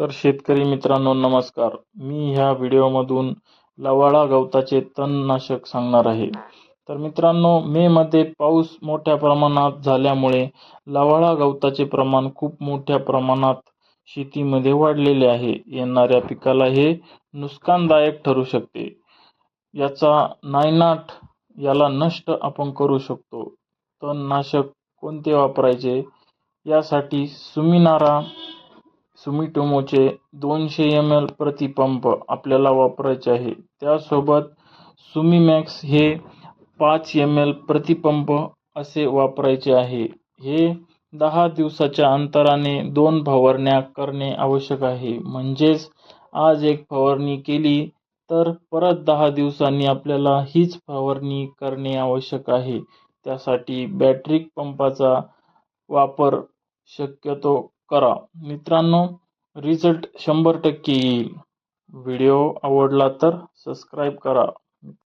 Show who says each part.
Speaker 1: तर शेतकरी मित्रांनो नमस्कार. मी ह्या व्हिडिओमधून लवाळा गवताचे तणनाशक सांगणार आहे. तर मित्रांनो मे मध्ये पाऊस मोठ्या प्रमाणात झाल्यामुळे लवाळा गवताचे प्रमाण खूप मोठ्या प्रमाणात शेतीमध्ये वाढलेले आहे. येणाऱ्या पिकाला हे नुकसानदायक ठरू शकते. याचा नायनाट याला नष्ट आपण करू शकतो. तणनाशक कोणते वापरायचे? यासाठी सुमिनारा सुमिटोमोचे दोनशे एम एल प्रतिपंप आपल्याला वापरायचे आहे. त्यासोबत सुमिमॅक्स हे पाच एम एल प्रतिपंप असे वापरायचे आहे. हे दहा दिवसाच्या अंतराने दोन फवारण्या करणे आवश्यक आहे. म्हणजेच आज एक फवारणी केली तर परत दहा दिवसांनी आपल्याला हीच फवारणी करणे आवश्यक आहे. त्यासाठी बॅटरी पंपाचा वापर शक्यतो करा. मित्रांनो रिझल्ट शंभर टक्के येईल. व्हिडिओ आवडला तर सबस्क्राईब करा.